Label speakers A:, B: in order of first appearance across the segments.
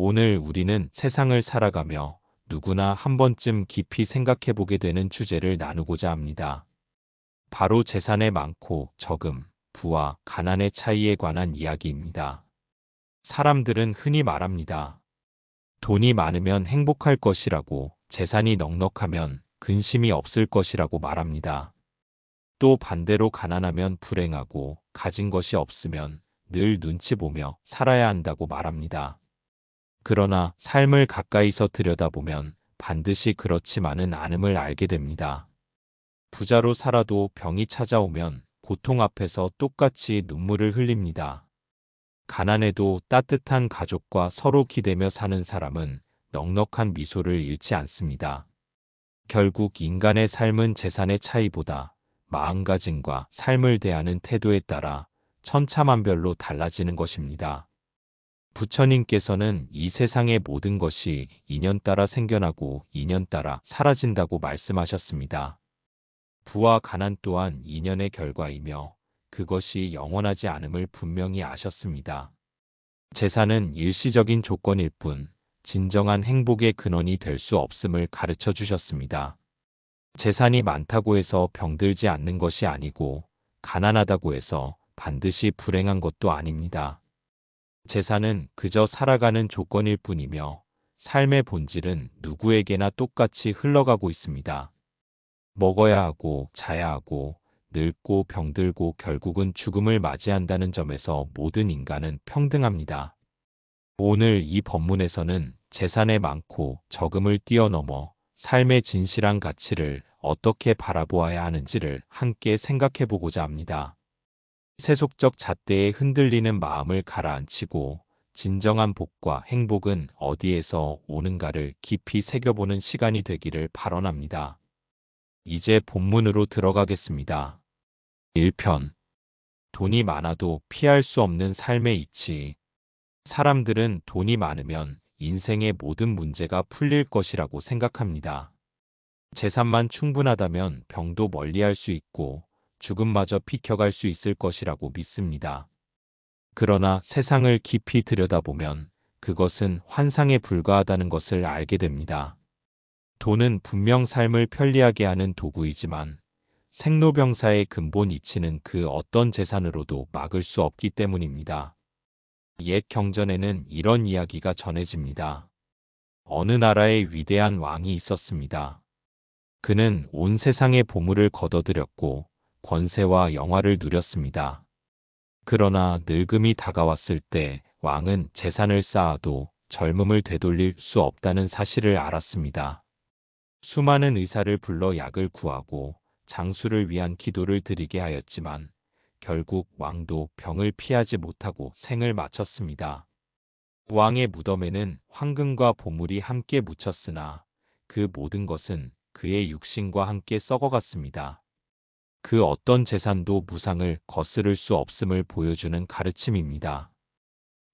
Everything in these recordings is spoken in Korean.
A: 오늘 우리는 세상을 살아가며 누구나 한 번쯤 깊이 생각해 보게 되는 주제를 나누고자 합니다. 바로 재산의 많고 적음, 부와 가난의 차이에 관한 이야기입니다. 사람들은 흔히 말합니다. 돈이 많으면 행복할 것이라고, 재산이 넉넉하면 근심이 없을 것이라고 말합니다. 또 반대로 가난하면 불행하고, 가진 것이 없으면 늘 눈치 보며 살아야 한다고 말합니다. 그러나 삶을 가까이서 들여다보면 반드시 그렇지만은 않음을 알게 됩니다. 부자로 살아도 병이 찾아오면 고통 앞에서 똑같이 눈물을 흘립니다. 가난해도 따뜻한 가족과 서로 기대며 사는 사람은 넉넉한 미소를 잃지 않습니다. 결국 인간의 삶은 재산의 차이보다 마음가짐과 삶을 대하는 태도에 따라 천차만별로 달라지는 것입니다. 부처님께서는 이 세상의 모든 것이 인연 따라 생겨나고 인연 따라 사라진다고 말씀하셨습니다. 부와 가난 또한 인연의 결과이며 그것이 영원하지 않음을 분명히 아셨습니다. 재산은 일시적인 조건일 뿐 진정한 행복의 근원이 될 수 없음을 가르쳐 주셨습니다. 재산이 많다고 해서 병들지 않는 것이 아니고 가난하다고 해서 반드시 불행한 것도 아닙니다. 재산은 그저 살아가는 조건일 뿐이며 삶의 본질은 누구에게나 똑같이 흘러가고 있습니다. 먹어야 하고 자야 하고 늙고 병들고 결국은 죽음을 맞이한다는 점에서 모든 인간은 평등합니다. 오늘 이 법문에서는 재산의 많고 적음을 뛰어넘어 삶의 진실한 가치를 어떻게 바라보아야 하는지를 함께 생각해 보고자 합니다. 세속적 잣대에 흔들리는 마음을 가라앉히고 진정한 복과 행복은 어디에서 오는가를 깊이 새겨보는 시간이 되기를 발언합니다. 이제 본문으로 들어가겠습니다. 1편 돈이 많아도 피할 수 없는 삶의 이치 사람들은 돈이 많으면 인생의 모든 문제가 풀릴 것이라고 생각합니다. 재산만 충분하다면 병도 멀리할 수 있고 죽음마저 비켜갈 수 있을 것이라고 믿습니다. 그러나 세상을 깊이 들여다보면 그것은 환상에 불과하다는 것을 알게 됩니다. 돈은 분명 삶을 편리하게 하는 도구이지만 생로병사의 근본 이치는 그 어떤 재산으로도 막을 수 없기 때문입니다. 옛 경전에는 이런 이야기가 전해집니다. 어느 나라에 위대한 왕이 있었습니다. 그는 온 세상의 보물을 거둬들였고 권세와 영화를 누렸습니다. 그러나 늙음이 다가왔을 때 왕은 재산을 쌓아도 젊음을 되돌릴 수 없다는 사실을 알았습니다. 수많은 의사를 불러 약을 구하고 장수를 위한 기도를 드리게 하였지만 결국 왕도 병을 피하지 못하고 생을 마쳤습니다. 왕의 무덤에는 황금과 보물이 함께 묻혔으나 그 모든 것은 그의 육신과 함께 썩어갔습니다. 그 어떤 재산도 무상을 거스를 수 없음을 보여주는 가르침입니다.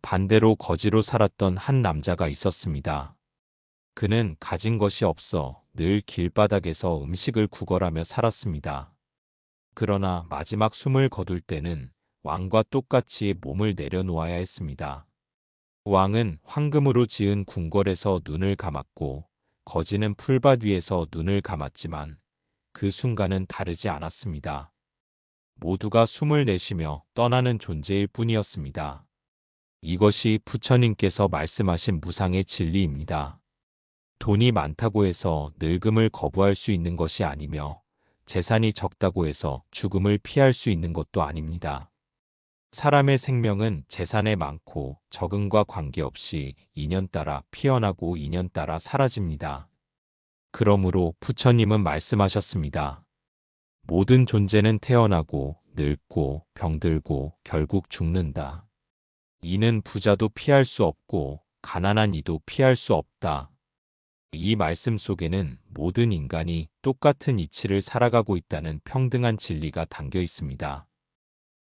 A: 반대로 거지로 살았던 한 남자가 있었습니다. 그는 가진 것이 없어 늘 길바닥에서 음식을 구걸하며 살았습니다. 그러나 마지막 숨을 거둘 때는 왕과 똑같이 몸을 내려놓아야 했습니다. 왕은 황금으로 지은 궁궐에서 눈을 감았고 거지는 풀밭 위에서 눈을 감았지만 그 순간은 다르지 않았습니다. 모두가 숨을 내쉬며 떠나는 존재일 뿐이었습니다. 이것이 부처님께서 말씀하신 무상의 진리입니다. 돈이 많다고 해서 늙음을 거부할 수 있는 것이 아니며 재산이 적다고 해서 죽음을 피할 수 있는 것도 아닙니다. 사람의 생명은 재산에 많고 적응과 관계없이 인연 따라 피어나고 인연 따라 사라집니다. 그러므로 부처님은 말씀하셨습니다. 모든 존재는 태어나고 늙고 병들고 결국 죽는다. 이는 부자도 피할 수 없고 가난한 이도 피할 수 없다. 이 말씀 속에는 모든 인간이 똑같은 이치를 살아가고 있다는 평등한 진리가 담겨 있습니다.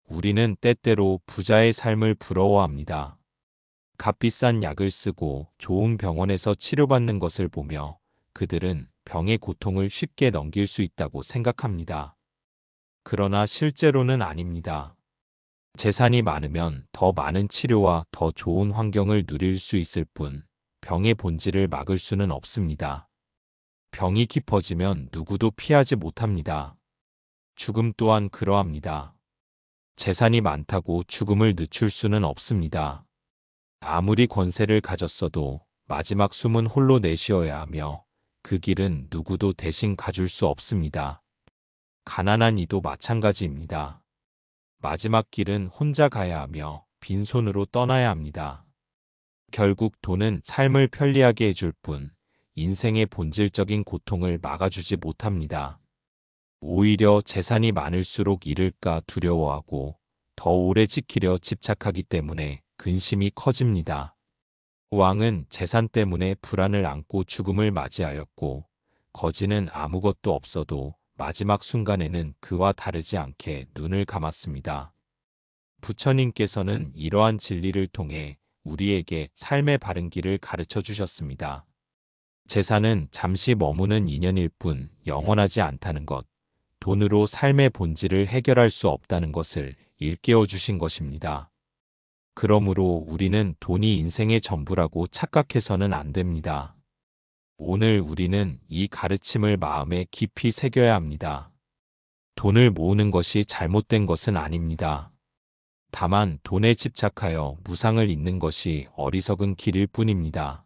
A: 우리는 때때로 부자의 삶을 부러워합니다. 값비싼 약을 쓰고 좋은 병원에서 치료받는 것을 보며 그들은 병의 고통을 쉽게 넘길 수 있다고 생각합니다. 그러나 실제로는 아닙니다. 재산이 많으면 더 많은 치료와 더 좋은 환경을 누릴 수 있을 뿐 병의 본질을 막을 수는 없습니다. 병이 깊어지면 누구도 피하지 못합니다. 죽음 또한 그러합니다. 재산이 많다고 죽음을 늦출 수는 없습니다. 아무리 권세를 가졌어도 마지막 숨은 홀로 내쉬어야 하며 그 길은 누구도 대신 가줄 수 없습니다. 가난한 이도 마찬가지입니다. 마지막 길은 혼자 가야 하며 빈손으로 떠나야 합니다. 결국 돈은 삶을 편리하게 해줄 뿐 인생의 본질적인 고통을 막아주지 못합니다. 오히려 재산이 많을수록 잃을까 두려워하고 더 오래 지키려 집착하기 때문에 근심이 커집니다. 왕은 재산 때문에 불안을 안고 죽음을 맞이하였고 거지는 아무것도 없어도 마지막 순간에는 그와 다르지 않게 눈을 감았습니다. 부처님께서는 이러한 진리를 통해 우리에게 삶의 바른 길을 가르쳐 주셨습니다. 재산은 잠시 머무는 인연일 뿐 영원하지 않다는 것, 돈으로 삶의 본질을 해결할 수 없다는 것을 일깨워 주신 것입니다. 그러므로 우리는 돈이 인생의 전부라고 착각해서는 안 됩니다. 오늘 우리는 이 가르침을 마음에 깊이 새겨야 합니다. 돈을 모으는 것이 잘못된 것은 아닙니다. 다만 돈에 집착하여 무상을 잇는 것이 어리석은 길일 뿐입니다.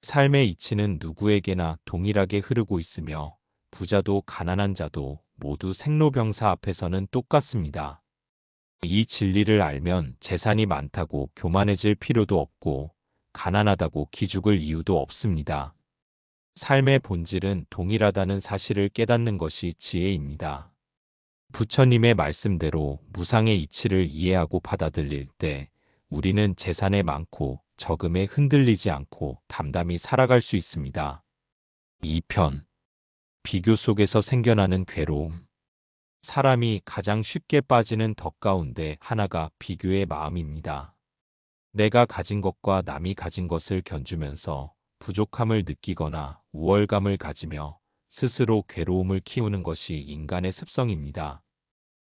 A: 삶의 이치는 누구에게나 동일하게 흐르고 있으며 부자도 가난한 자도 모두 생로병사 앞에서는 똑같습니다. 이 진리를 알면 재산이 많다고 교만해질 필요도 없고 가난하다고 기죽을 이유도 없습니다. 삶의 본질은 동일하다는 사실을 깨닫는 것이 지혜입니다. 부처님의 말씀대로 무상의 이치를 이해하고 받아들일 때 우리는 재산에 많고 적음에 흔들리지 않고 담담히 살아갈 수 있습니다. 2편 비교 속에서 생겨나는 괴로움 사람이 가장 쉽게 빠지는 덕 가운데 하나가 비교의 마음입니다. 내가 가진 것과 남이 가진 것을 견주면서 부족함을 느끼거나 우월감을 가지며 스스로 괴로움을 키우는 것이 인간의 습성입니다.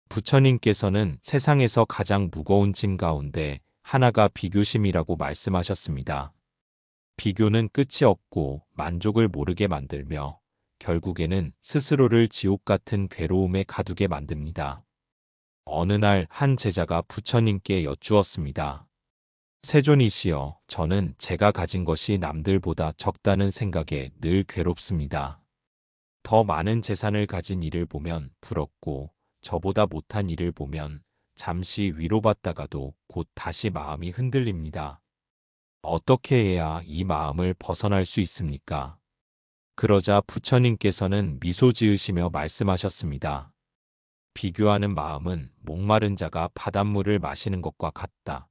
A: 부처님께서는 세상에서 가장 무거운 짐 가운데 하나가 비교심이라고 말씀하셨습니다. 비교는 끝이 없고 만족을 모르게 만들며 결국에는 스스로를 지옥 같은 괴로움에 가두게 만듭니다. 어느 날 한 제자가 부처님께 여쭈었습니다. 세존이시여, 저는 제가 가진 것이 남들보다 적다는 생각에 늘 괴롭습니다. 더 많은 재산을 가진 이를 보면 부럽고 저보다 못한 이를 보면 잠시 위로받다가도 곧 다시 마음이 흔들립니다. 어떻게 해야 이 마음을 벗어날 수 있습니까? 그러자 부처님께서는 미소 지으시며 말씀하셨습니다. 비교하는 마음은 목마른 자가 바닷물을 마시는 것과 같다.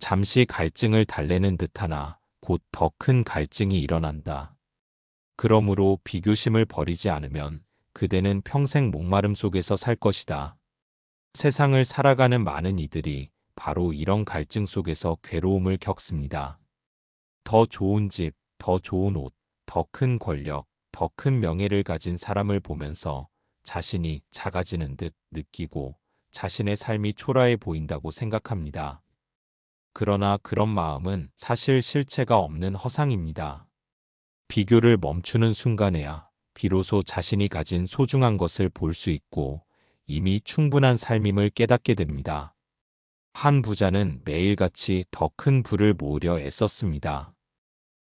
A: 잠시 갈증을 달래는 듯하나 곧 더 큰 갈증이 일어난다. 그러므로 비교심을 버리지 않으면 그대는 평생 목마름 속에서 살 것이다. 세상을 살아가는 많은 이들이 바로 이런 갈증 속에서 괴로움을 겪습니다. 더 좋은 집, 더 좋은 옷, 더 큰 권력, 더 큰 명예를 가진 사람을 보면서 자신이 작아지는 듯 느끼고 자신의 삶이 초라해 보인다고 생각합니다. 그러나 그런 마음은 사실 실체가 없는 허상입니다. 비교를 멈추는 순간에야 비로소 자신이 가진 소중한 것을 볼 수 있고 이미 충분한 삶임을 깨닫게 됩니다. 한 부자는 매일같이 더 큰 부를 모으려 애썼습니다.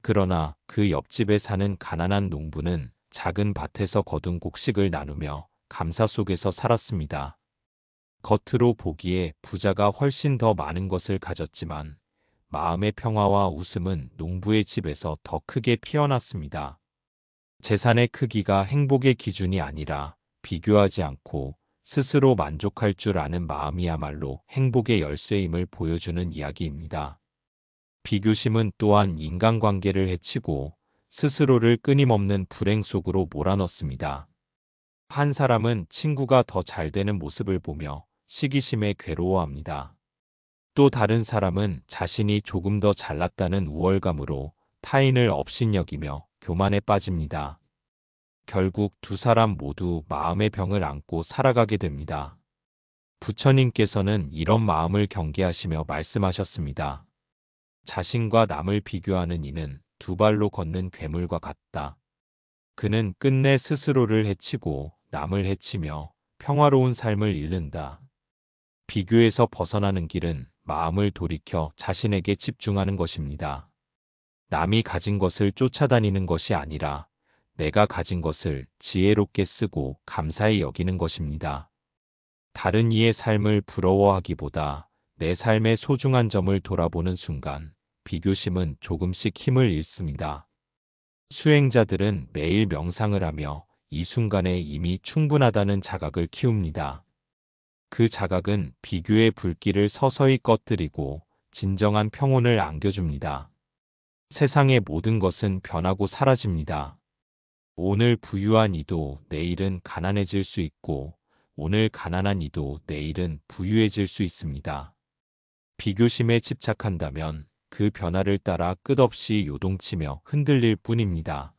A: 그러나 그 옆집에 사는 가난한 농부는 작은 밭에서 거둔 곡식을 나누며 감사 속에서 살았습니다. 겉으로 보기에 부자가 훨씬 더 많은 것을 가졌지만 마음의 평화와 웃음은 농부의 집에서 더 크게 피어났습니다. 재산의 크기가 행복의 기준이 아니라 비교하지 않고 스스로 만족할 줄 아는 마음이야말로 행복의 열쇠임을 보여주는 이야기입니다. 비교심은 또한 인간관계를 해치고 스스로를 끊임없는 불행 속으로 몰아넣습니다. 한 사람은 친구가 더 잘 되는 모습을 보며 시기심에 괴로워합니다. 또 다른 사람은 자신이 조금 더 잘났다는 우월감으로 타인을 업신여기며 교만에 빠집니다. 결국 두 사람 모두 마음의 병을 안고 살아가게 됩니다. 부처님께서는 이런 마음을 경계하시며 말씀하셨습니다. 자신과 남을 비교하는 이는 두 발로 걷는 괴물과 같다. 그는 끝내 스스로를 해치고 남을 해치며 평화로운 삶을 잃는다. 비교에서 벗어나는 길은 마음을 돌이켜 자신에게 집중하는 것입니다. 남이 가진 것을 쫓아다니는 것이 아니라 내가 가진 것을 지혜롭게 쓰고 감사히 여기는 것입니다. 다른 이의 삶을 부러워하기보다 내 삶의 소중한 점을 돌아보는 순간 비교심은 조금씩 힘을 잃습니다. 수행자들은 매일 명상을 하며 이 순간에 이미 충분하다는 자각을 키웁니다. 그 자각은 비교의 불길을 서서히 꺼뜨리고 진정한 평온을 안겨줍니다. 세상의 모든 것은 변하고 사라집니다. 오늘 부유한 이도 내일은 가난해질 수 있고 오늘 가난한 이도 내일은 부유해질 수 있습니다. 비교심에 집착한다면 그 변화를 따라 끝없이 요동치며 흔들릴 뿐입니다.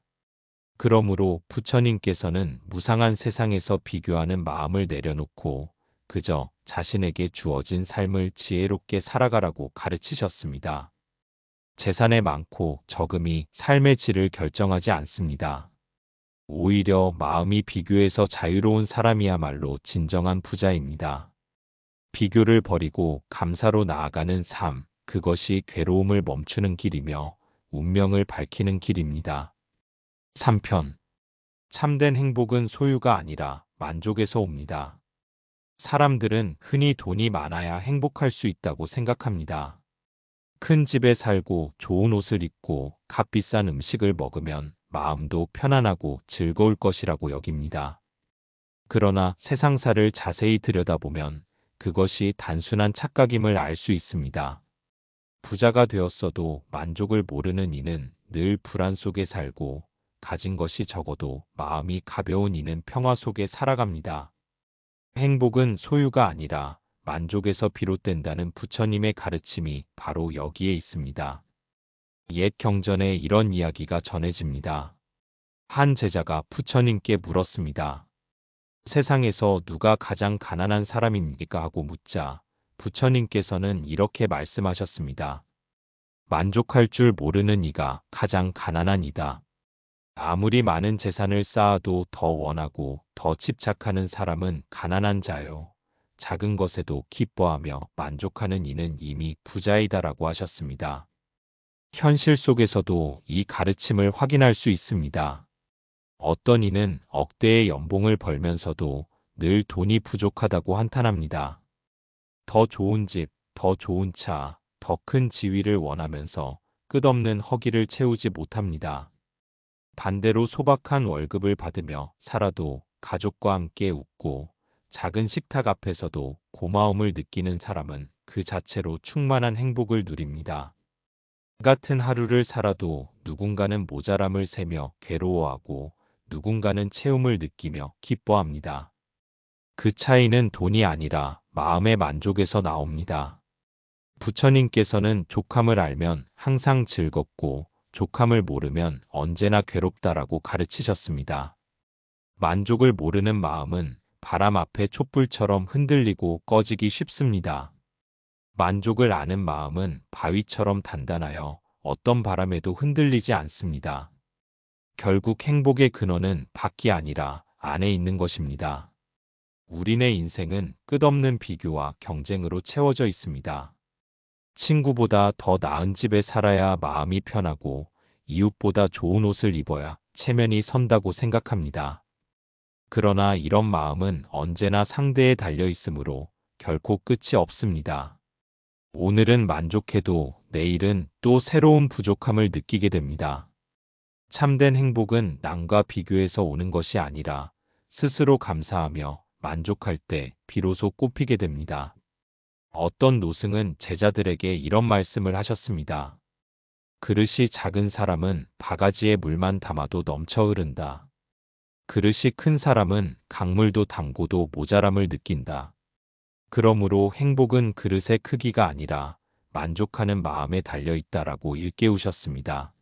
A: 그러므로 부처님께서는 무상한 세상에서 비교하는 마음을 내려놓고 그저 자신에게 주어진 삶을 지혜롭게 살아가라고 가르치셨습니다. 재산의 많고 적음이 삶의 질을 결정하지 않습니다. 오히려 마음이 비교해서 자유로운 사람이야말로 진정한 부자입니다. 비교를 버리고 감사로 나아가는 삶, 그것이 괴로움을 멈추는 길이며 운명을 밝히는 길입니다. 3편 참된 행복은 소유가 아니라 만족에서 옵니다. 사람들은 흔히 돈이 많아야 행복할 수 있다고 생각합니다. 큰 집에 살고 좋은 옷을 입고 값비싼 음식을 먹으면 마음도 편안하고 즐거울 것이라고 여깁니다. 그러나 세상사를 자세히 들여다보면 그것이 단순한 착각임을 알 수 있습니다. 부자가 되었어도 만족을 모르는 이는 늘 불안 속에 살고 가진 것이 적어도 마음이 가벼운 이는 평화 속에 살아갑니다. 행복은 소유가 아니라 만족에서 비롯된다는 부처님의 가르침이 바로 여기에 있습니다. 옛 경전에 이런 이야기가 전해집니다. 한 제자가 부처님께 물었습니다. 세상에서 누가 가장 가난한 사람입니까? 하고 묻자 부처님께서는 이렇게 말씀하셨습니다. 만족할 줄 모르는 이가 가장 가난한 이다. 아무리 많은 재산을 쌓아도 더 원하고 더 집착하는 사람은 가난한 자요. 작은 것에도 기뻐하며 만족하는 이는 이미 부자이다라고 하셨습니다. 현실 속에서도 이 가르침을 확인할 수 있습니다. 어떤 이는 억대의 연봉을 벌면서도 늘 돈이 부족하다고 한탄합니다. 더 좋은 집, 더 좋은 차, 더 큰 지위를 원하면서 끝없는 허기를 채우지 못합니다. 반대로 소박한 월급을 받으며 살아도 가족과 함께 웃고 작은 식탁 앞에서도 고마움을 느끼는 사람은 그 자체로 충만한 행복을 누립니다. 같은 하루를 살아도 누군가는 모자람을 세며 괴로워하고 누군가는 채움을 느끼며 기뻐합니다. 그 차이는 돈이 아니라 마음의 만족에서 나옵니다. 부처님께서는 족함을 알면 항상 즐겁고 족함을 모르면 언제나 괴롭다라고 가르치셨습니다. 만족을 모르는 마음은 바람 앞에 촛불처럼 흔들리고 꺼지기 쉽습니다. 만족을 아는 마음은 바위처럼 단단하여 어떤 바람에도 흔들리지 않습니다. 결국 행복의 근원은 밖이 아니라 안에 있는 것입니다. 우리네 인생은 끝없는 비교와 경쟁으로 채워져 있습니다. 친구보다 더 나은 집에 살아야 마음이 편하고 이웃보다 좋은 옷을 입어야 체면이 선다고 생각합니다. 그러나 이런 마음은 언제나 상대에 달려 있으므로 결코 끝이 없습니다. 오늘은 만족해도 내일은 또 새로운 부족함을 느끼게 됩니다. 참된 행복은 남과 비교해서 오는 것이 아니라 스스로 감사하며 만족할 때 비로소 꽃피게 됩니다. 어떤 노승은 제자들에게 이런 말씀을 하셨습니다. 그릇이 작은 사람은 바가지에 물만 담아도 넘쳐 흐른다. 그릇이 큰 사람은 강물도 담고도 모자람을 느낀다. 그러므로 행복은 그릇의 크기가 아니라 만족하는 마음에 달려 있다라고 일깨우셨습니다.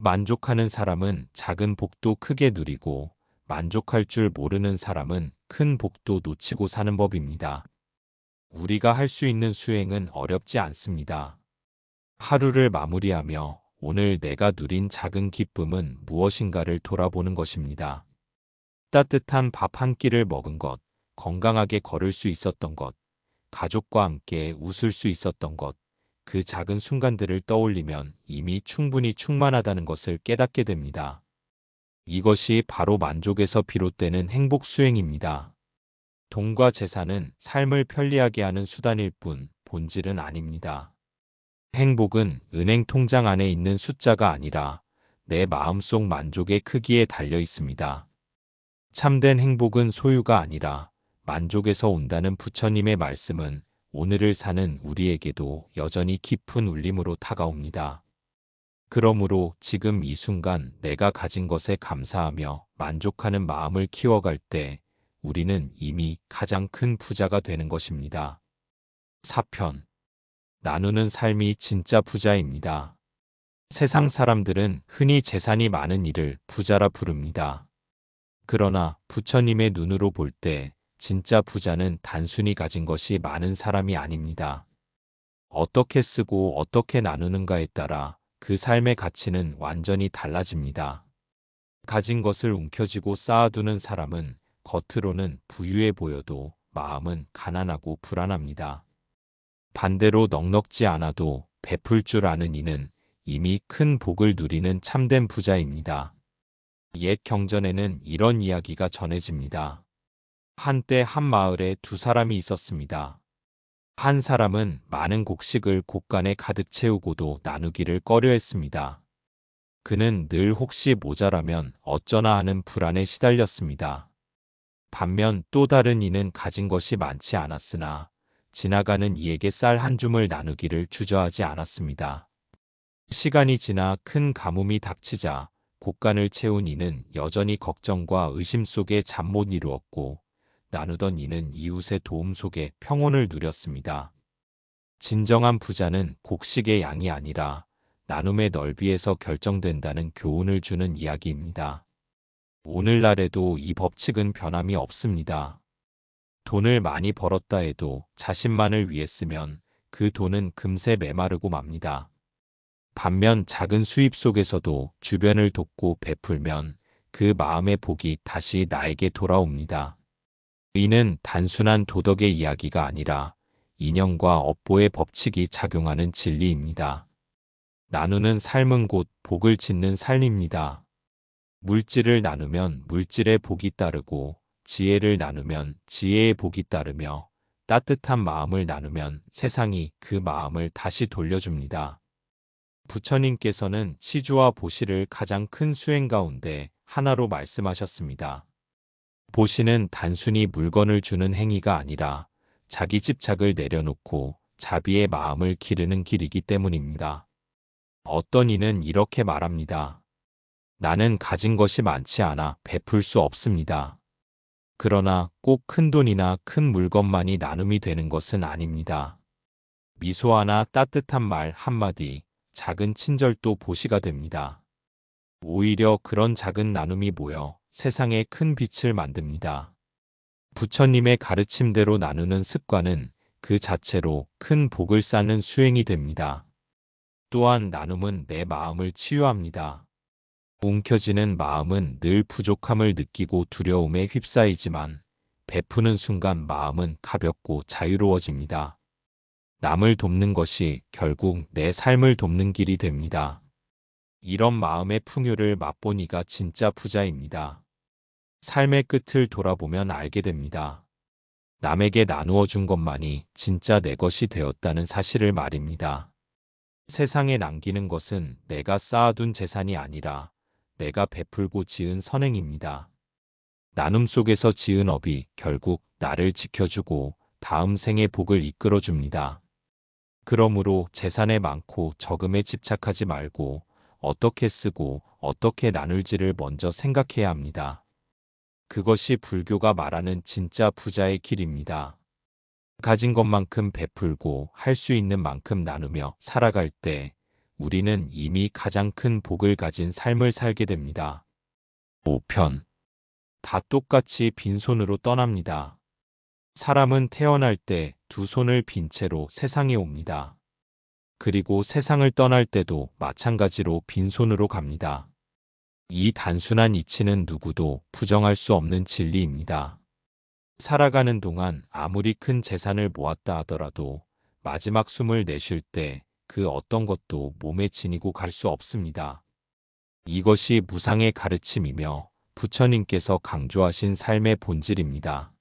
A: 만족하는 사람은 작은 복도 크게 누리고 만족할 줄 모르는 사람은 큰 복도 놓치고 사는 법입니다. 우리가 할 수 있는 수행은 어렵지 않습니다. 하루를 마무리하며 오늘 내가 누린 작은 기쁨은 무엇인가를 돌아보는 것입니다. 따뜻한 밥 한 끼를 먹은 것, 건강하게 걸을 수 있었던 것, 가족과 함께 웃을 수 있었던 것, 그 작은 순간들을 떠올리면 이미 충분히 충만하다는 것을 깨닫게 됩니다. 이것이 바로 만족에서 비롯되는 행복 수행입니다. 돈과 재산은 삶을 편리하게 하는 수단일 뿐 본질은 아닙니다. 행복은 은행 통장 안에 있는 숫자가 아니라 내 마음속 만족의 크기에 달려 있습니다. 참된 행복은 소유가 아니라 만족에서 온다는 부처님의 말씀은 오늘을 사는 우리에게도 여전히 깊은 울림으로 다가옵니다. 그러므로 지금 이 순간 내가 가진 것에 감사하며 만족하는 마음을 키워갈 때 우리는 이미 가장 큰 부자가 되는 것입니다. 4편 나누는 삶이 진짜 부자입니다. 세상 사람들은 흔히 재산이 많은 이를 부자라 부릅니다. 그러나 부처님의 눈으로 볼 때 진짜 부자는 단순히 가진 것이 많은 사람이 아닙니다. 어떻게 쓰고 어떻게 나누는가에 따라 그 삶의 가치는 완전히 달라집니다. 가진 것을 움켜쥐고 쌓아두는 사람은 겉으로는 부유해 보여도 마음은 가난하고 불안합니다. 반대로 넉넉지 않아도 베풀 줄 아는 이는 이미 큰 복을 누리는 참된 부자입니다. 옛 경전에는 이런 이야기가 전해집니다. 한때 한 마을에 두 사람이 있었습니다. 한 사람은 많은 곡식을 곡간에 가득 채우고도 나누기를 꺼려했습니다. 그는 늘 혹시 모자라면 어쩌나 하는 불안에 시달렸습니다. 반면 또 다른 이는 가진 것이 많지 않았으나 지나가는 이에게 쌀 한 줌을 나누기를 주저하지 않았습니다. 시간이 지나 큰 가뭄이 닥치자 곡간을 채운 이는 여전히 걱정과 의심 속에 잠 못 이루었고 나누던 이는 이웃의 도움 속에 평온을 누렸습니다. 진정한 부자는 곡식의 양이 아니라 나눔의 넓이에서 결정된다는 교훈을 주는 이야기입니다. 오늘날에도 이 법칙은 변함이 없습니다. 돈을 많이 벌었다 해도 자신만을 위해 쓰면 그 돈은 금세 메마르고 맙니다. 반면 작은 수입 속에서도 주변을 돕고 베풀면 그 마음의 복이 다시 나에게 돌아옵니다. 이는 단순한 도덕의 이야기가 아니라 인연과 업보의 법칙이 작용하는 진리입니다. 나누는 삶은 곧 복을 짓는 삶입니다. 물질을 나누면 물질의 복이 따르고 지혜를 나누면 지혜의 복이 따르며 따뜻한 마음을 나누면 세상이 그 마음을 다시 돌려줍니다. 부처님께서는 시주와 보시를 가장 큰 수행 가운데 하나로 말씀하셨습니다. 보시는 단순히 물건을 주는 행위가 아니라 자기 집착을 내려놓고 자비의 마음을 기르는 길이기 때문입니다. 어떤 이는 이렇게 말합니다. 나는 가진 것이 많지 않아 베풀 수 없습니다. 그러나 꼭 큰 돈이나 큰 물건만이 나눔이 되는 것은 아닙니다. 미소 하나 따뜻한 말 한마디, 작은 친절도 보시가 됩니다. 오히려 그런 작은 나눔이 모여 세상에 큰 빛을 만듭니다. 부처님의 가르침대로 나누는 습관은 그 자체로 큰 복을 쌓는 수행이 됩니다. 또한 나눔은 내 마음을 치유합니다. 움켜지는 마음은 늘 부족함을 느끼고 두려움에 휩싸이지만 베푸는 순간 마음은 가볍고 자유로워집니다. 남을 돕는 것이 결국 내 삶을 돕는 길이 됩니다. 이런 마음의 풍요를 맛보니가 진짜 부자입니다. 삶의 끝을 돌아보면 알게 됩니다. 남에게 나누어 준 것만이 진짜 내 것이 되었다는 사실을 말입니다. 세상에 남기는 것은 내가 쌓아둔 재산이 아니라 내가 베풀고 지은 선행입니다. 나눔 속에서 지은 업이 결국 나를 지켜주고 다음 생의 복을 이끌어줍니다. 그러므로 재산에 많고 적음에 집착하지 말고 어떻게 쓰고 어떻게 나눌지를 먼저 생각해야 합니다. 그것이 불교가 말하는 진짜 부자의 길입니다. 가진 것만큼 베풀고 할 수 있는 만큼 나누며 살아갈 때 우리는 이미 가장 큰 복을 가진 삶을 살게 됩니다. 5편 다 똑같이 빈손으로 떠납니다. 사람은 태어날 때 두 손을 빈 채로 세상에 옵니다. 그리고 세상을 떠날 때도 마찬가지로 빈손으로 갑니다. 이 단순한 이치는 누구도 부정할 수 없는 진리입니다. 살아가는 동안 아무리 큰 재산을 모았다 하더라도 마지막 숨을 내쉴 때 그 어떤 것도 몸에 지니고 갈 수 없습니다. 이것이 무상의 가르침이며 부처님께서 강조하신 삶의 본질입니다.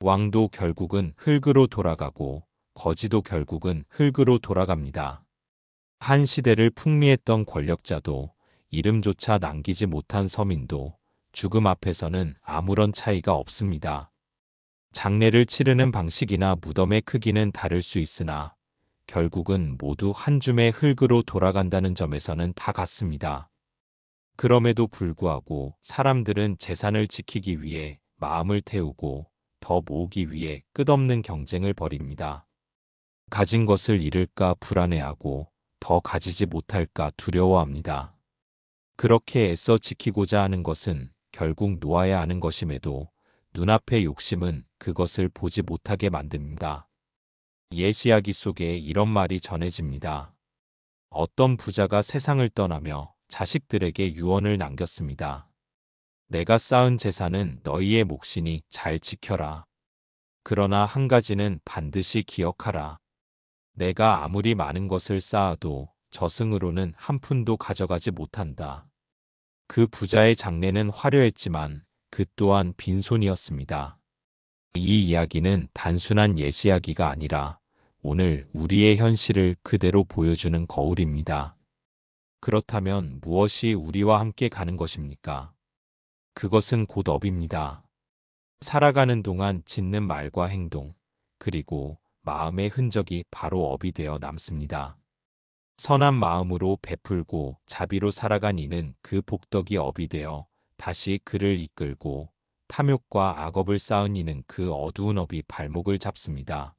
A: 왕도 결국은 흙으로 돌아가고 거지도 결국은 흙으로 돌아갑니다. 한 시대를 풍미했던 권력자도 이름조차 남기지 못한 서민도 죽음 앞에서는 아무런 차이가 없습니다. 장례를 치르는 방식이나 무덤의 크기는 다를 수 있으나 결국은 모두 한 줌의 흙으로 돌아간다는 점에서는 다 같습니다. 그럼에도 불구하고 사람들은 재산을 지키기 위해 마음을 태우고 더 모으기 위해 끝없는 경쟁을 벌입니다. 가진 것을 잃을까 불안해하고 더 가지지 못할까 두려워합니다. 그렇게 애써 지키고자 하는 것은 결국 놓아야 하는 것임에도 눈앞의 욕심은 그것을 보지 못하게 만듭니다. 예시야기 속에 이런 말이 전해집니다. 어떤 부자가 세상을 떠나며 자식들에게 유언을 남겼습니다. 내가 쌓은 재산은 너희의 몫이니 잘 지켜라. 그러나 한 가지는 반드시 기억하라. 내가 아무리 많은 것을 쌓아도 저승으로는 한 푼도 가져가지 못한다. 그 부자의 장래는 화려했지만 그 또한 빈손이었습니다. 이 이야기는 단순한 예시이야기가 아니라 오늘 우리의 현실을 그대로 보여주는 거울입니다. 그렇다면 무엇이 우리와 함께 가는 것입니까? 그것은 곧 업입니다. 살아가는 동안 짓는 말과 행동, 그리고 마음의 흔적이 바로 업이 되어 남습니다. 선한 마음으로 베풀고 자비로 살아간 이는 그 복덕이 업이 되어 다시 그를 이끌고 탐욕과 악업을 쌓은 이는 그 어두운 업이 발목을 잡습니다.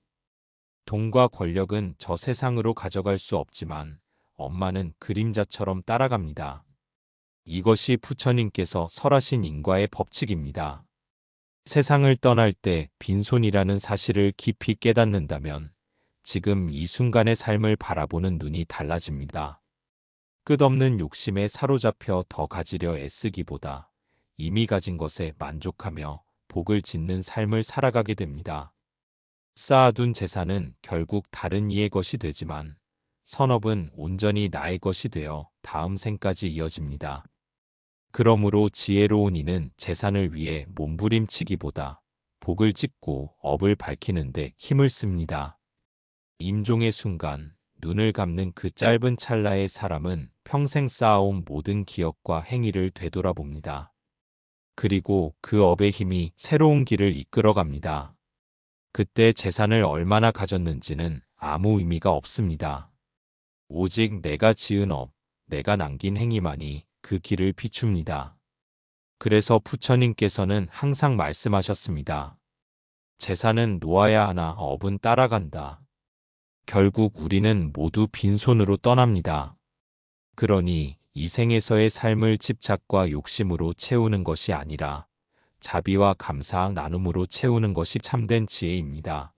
A: 돈과 권력은 저 세상으로 가져갈 수 없지만 엄마는 그림자처럼 따라갑니다. 이것이 부처님께서 설하신 인과의 법칙입니다. 세상을 떠날 때 빈손이라는 사실을 깊이 깨닫는다면 지금 이 순간의 삶을 바라보는 눈이 달라집니다. 끝없는 욕심에 사로잡혀 더 가지려 애쓰기보다 이미 가진 것에 만족하며 복을 짓는 삶을 살아가게 됩니다. 쌓아둔 재산은 결국 다른 이의 것이 되지만 선업은 온전히 나의 것이 되어 다음 생까지 이어집니다. 그러므로 지혜로운 이는 재산을 위해 몸부림치기보다 복을 짓고 업을 밝히는데 힘을 씁니다. 임종의 순간 눈을 감는 그 짧은 찰나의 사람은 평생 쌓아온 모든 기억과 행위를 되돌아봅니다. 그리고 그 업의 힘이 새로운 길을 이끌어갑니다. 그때 재산을 얼마나 가졌는지는 아무 의미가 없습니다. 오직 내가 지은 업, 내가 남긴 행위만이 그 길을 비춥니다. 그래서 부처님께서는 항상 말씀하셨습니다. 재산은 놓아야 하나 업은 따라간다. 결국 우리는 모두 빈손으로 떠납니다. 그러니 이 생에서의 삶을 집착과 욕심으로 채우는 것이 아니라 자비와 감사 나눔으로 채우는 것이 참된 지혜입니다.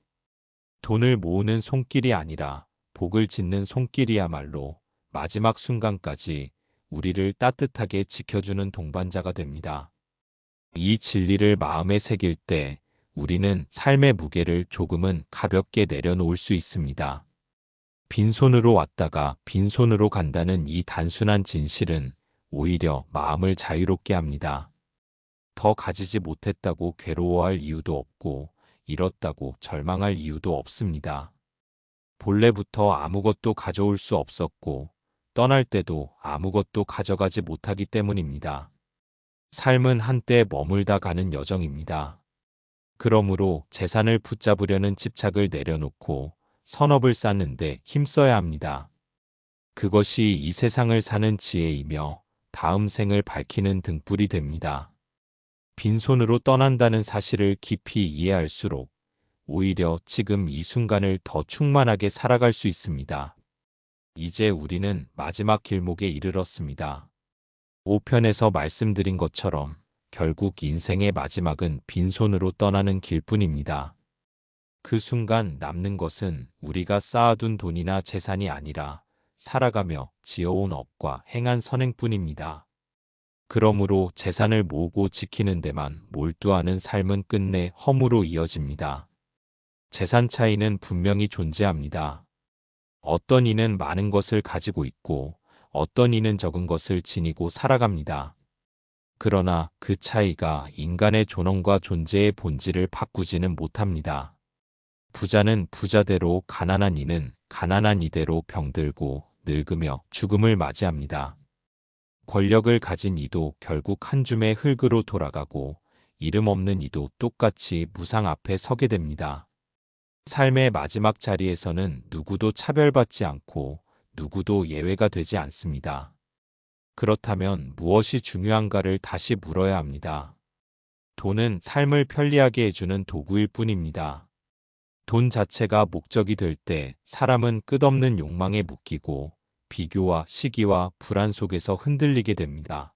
A: 돈을 모으는 손길이 아니라 복을 짓는 손길이야말로 마지막 순간까지 우리를 따뜻하게 지켜주는 동반자가 됩니다. 이 진리를 마음에 새길 때 우리는 삶의 무게를 조금은 가볍게 내려놓을 수 있습니다. 빈손으로 왔다가 빈손으로 간다는 이 단순한 진실은 오히려 마음을 자유롭게 합니다. 더 가지지 못했다고 괴로워할 이유도 없고 잃었다고 절망할 이유도 없습니다. 본래부터 아무것도 가져올 수 없었고 떠날 때도 아무것도 가져가지 못하기 때문입니다. 삶은 한때 머물다 가는 여정입니다. 그러므로 재산을 붙잡으려는 집착을 내려놓고 선업을 쌓는데 힘써야 합니다. 그것이 이 세상을 사는 지혜이며 다음 생을 밝히는 등불이 됩니다. 빈손으로 떠난다는 사실을 깊이 이해할수록 오히려 지금 이 순간을 더 충만하게 살아갈 수 있습니다. 이제 우리는 마지막 길목에 이르렀습니다. 5편에서 말씀드린 것처럼 결국 인생의 마지막은 빈손으로 떠나는 길뿐입니다. 그 순간 남는 것은 우리가 쌓아둔 돈이나 재산이 아니라 살아가며 지어온 업과 행한 선행뿐입니다. 그러므로 재산을 모으고 지키는 데만 몰두하는 삶은 끝내 허무로 이어집니다. 재산 차이는 분명히 존재합니다. 어떤 이는 많은 것을 가지고 있고 어떤 이는 적은 것을 지니고 살아갑니다. 그러나 그 차이가 인간의 존엄과 존재의 본질을 바꾸지는 못합니다. 부자는 부자대로 가난한 이는 가난한 이대로 병들고 늙으며 죽음을 맞이합니다. 권력을 가진 이도 결국 한 줌의 흙으로 돌아가고 이름 없는 이도 똑같이 무상 앞에 서게 됩니다. 삶의 마지막 자리에서는 누구도 차별받지 않고 누구도 예외가 되지 않습니다. 그렇다면 무엇이 중요한가를 다시 물어야 합니다. 돈은 삶을 편리하게 해주는 도구일 뿐입니다. 돈 자체가 목적이 될 때 사람은 끝없는 욕망에 묶이고 비교와 시기와 불안 속에서 흔들리게 됩니다.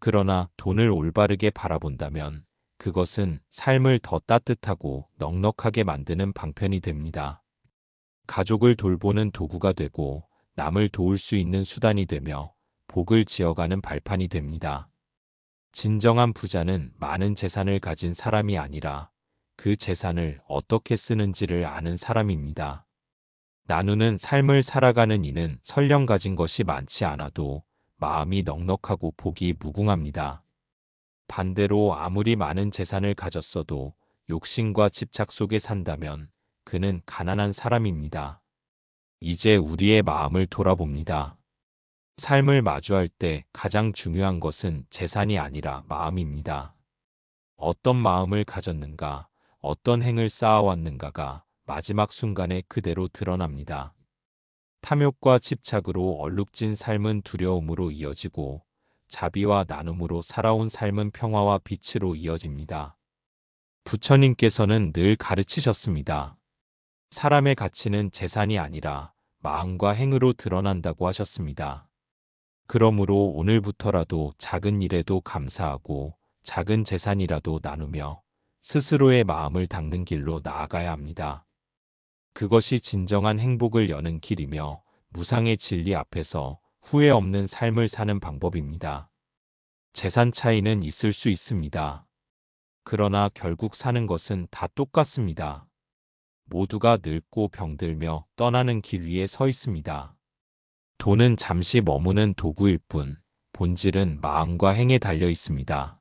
A: 그러나 돈을 올바르게 바라본다면 그것은 삶을 더 따뜻하고 넉넉하게 만드는 방편이 됩니다. 가족을 돌보는 도구가 되고 남을 도울 수 있는 수단이 되며 복을 지어가는 발판이 됩니다. 진정한 부자는 많은 재산을 가진 사람이 아니라 그 재산을 어떻게 쓰는지를 아는 사람입니다. 나누는 삶을 살아가는 이는 설령 가진 것이 많지 않아도 마음이 넉넉하고 복이 무궁합니다. 반대로 아무리 많은 재산을 가졌어도 욕심과 집착 속에 산다면 그는 가난한 사람입니다. 이제 우리의 마음을 돌아봅니다. 삶을 마주할 때 가장 중요한 것은 재산이 아니라 마음입니다. 어떤 마음을 가졌는가, 어떤 행을 쌓아왔는가가 마지막 순간에 그대로 드러납니다. 탐욕과 집착으로 얼룩진 삶은 두려움으로 이어지고 자비와 나눔으로 살아온 삶은 평화와 빛으로 이어집니다. 부처님께서는 늘 가르치셨습니다. 사람의 가치는 재산이 아니라 마음과 행으로 드러난다고 하셨습니다. 그러므로 오늘부터라도 작은 일에도 감사하고 작은 재산이라도 나누며 스스로의 마음을 닦는 길로 나아가야 합니다. 그것이 진정한 행복을 여는 길이며 무상의 진리 앞에서 후회 없는 삶을 사는 방법입니다. 재산 차이는 있을 수 있습니다. 그러나 결국 사는 것은 다 똑같습니다. 모두가 늙고 병들며 떠나는 길 위에 서 있습니다. 돈은 잠시 머무는 도구일 뿐 본질은 마음과 행에 달려 있습니다.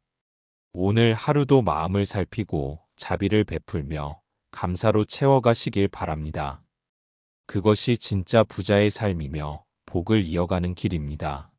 A: 오늘 하루도 마음을 살피고 자비를 베풀며 감사로 채워가시길 바랍니다. 그것이 진짜 부자의 삶이며 복을 이어가는 길입니다.